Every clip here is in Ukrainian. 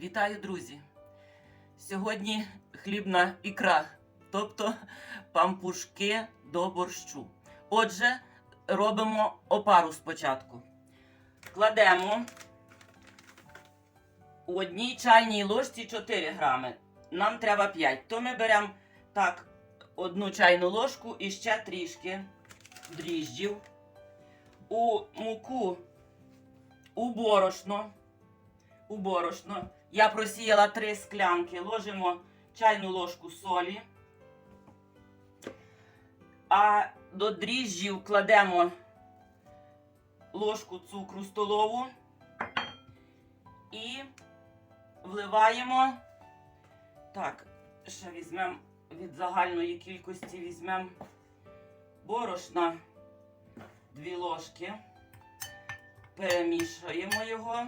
Вітаю, друзі! Сьогодні хлібна ікра, тобто пампушки до борщу. Отже, робимо опару спочатку. Кладемо у одній чайній ложці 4 грами. Нам треба 5. То ми беремо так одну чайну ложку і ще трішки дріжджів. У муку, у борошно. У борошно. Я просіяла 3 склянки. Ложимо чайну ложку солі. А до дріжджів кладемо ложку цукру столову і вливаємо. Так, ще візьмемо від загальної кількості візьмемо борошна 2 ложки. Перемішуємо його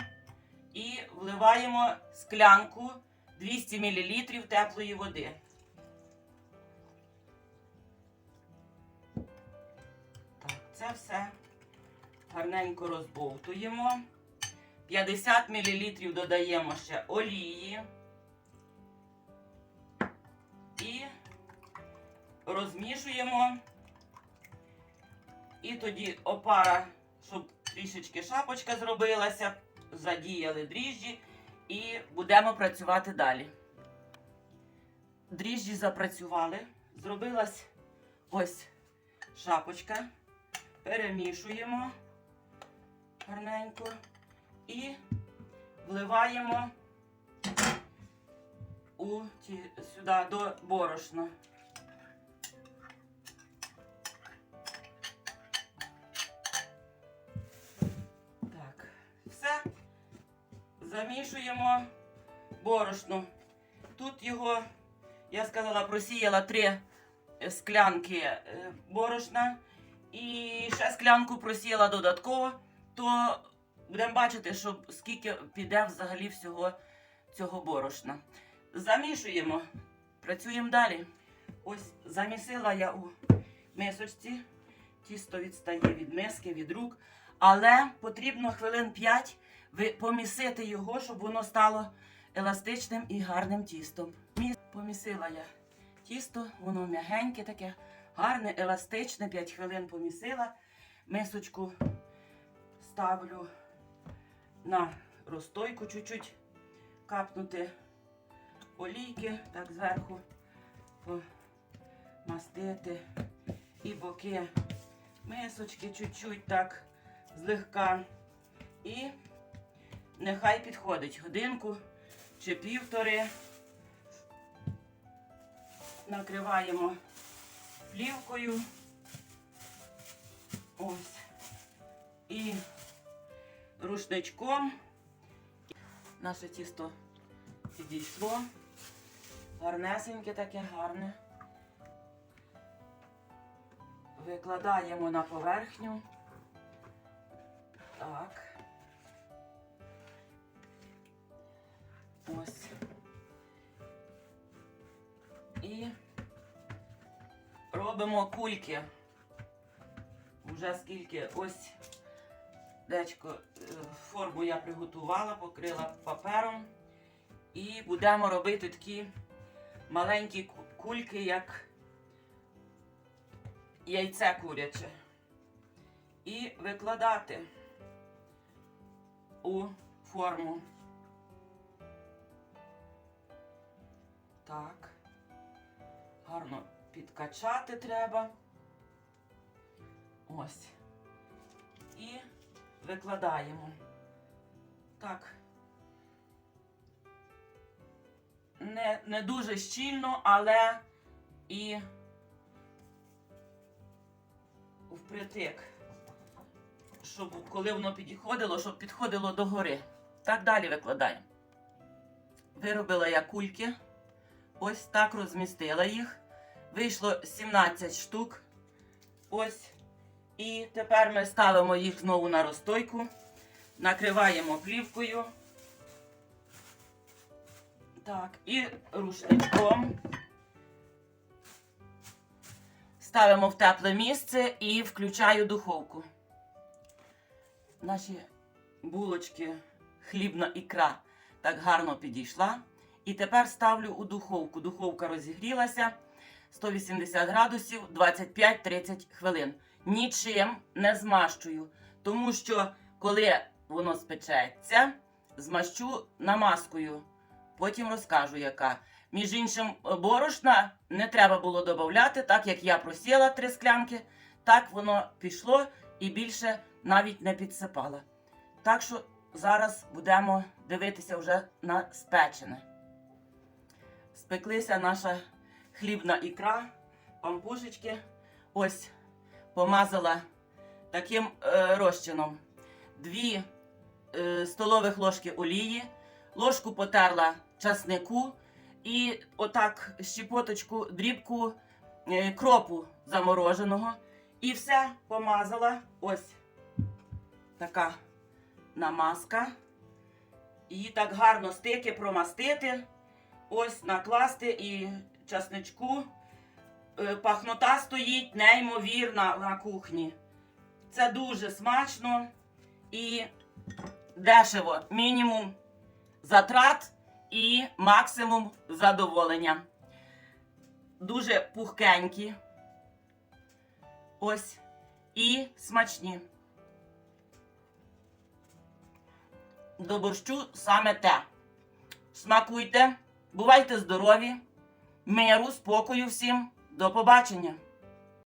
і вливаємо склянку 200 мл теплої води. Так, це все гарненько розбовтуємо. 50 мл додаємо ще олії. І розмішуємо. І тоді опара, щоб трішечки шапочка зробилася, задіяли дріжджі і будемо працювати далі. Дріжджі запрацювали, зробилась ось шапочка. Перемішуємо гарненько і вливаємо у ті, сюди до борошна. Замішуємо борошно. Тут його, я сказала, просіяла три склянки е, борошна і ще склянку просіяла додатково, то будемо бачити, що скільки піде взагалі всього цього борошна. Замішуємо, працюємо далі. Ось замісила я у мисочці. Тісто відстає від миски, від рук. Але потрібно хвилин 5 помісити його, щоб воно стало еластичним і гарним тістом. Помісила я тісто, воно м'ягеньке таке, гарне, еластичне, 5 хвилин помісила. Мисочку ставлю на розстойку чуть-чуть капнути олійки, так зверху помастити і боки мисочки чуть-чуть так злегка. І нехай підходить годинку чи півтори. Накриваємо плівкою. Ось. І рушничком. Наше тісто підійшло. Гарнесеньке таке, гарне. Викладаємо на поверхню. Так. Ось. І робимо кульки. Уже скільки ось дечко е, форму я приготувала, покрила папером. І будемо робити такі маленькі кульки, як яйце куряче. І викладати у форму. Так. Гарно підкачати треба. Ось. І викладаємо. Так. Не, не дуже щільно, але і впритик. Щоб коли воно підходило, щоб підходило до гори. Так далі викладаємо. Виробила я кульки. Ось так розмістила їх. Вийшло 17 штук. Ось. І тепер ми ставимо їх знову на розстойку. Накриваємо плівкою. Так, і рушничком. Ставимо в тепле місце і включаю духовку. Наші булочки, хлібна ікра так гарно підійшла. І тепер ставлю у духовку. Духовка розігрілася 180 градусів 25-30 хвилин. Нічим не змащую, тому що коли воно спечеться, змащу намазкою. Потім розкажу, яка. Між іншим, борошна не треба було додати, так як я просіла три склянки, так воно пішло і більше навіть не підсипала. Так що зараз будемо дивитися вже на спечене. Спеклися наша хлібна ікра, пампушечки. Ось помазала таким е, розчином. Дві е, столових ложки олії, ложку потерла часнику і отак щепоточку, дрібку е, кропу замороженого. І все помазала. Ось така намазка. Її так гарно стики промастити. Ось накласти і часничку. Е, Пахнота стоїть неймовірна на кухні. Це дуже смачно і дешево. Мінімум затрат і максимум задоволення. Дуже пухкенькі. Ось. І смачні. До борщу саме те. Смакуйте, бувайте здорові, миру, спокою всім. До побачення!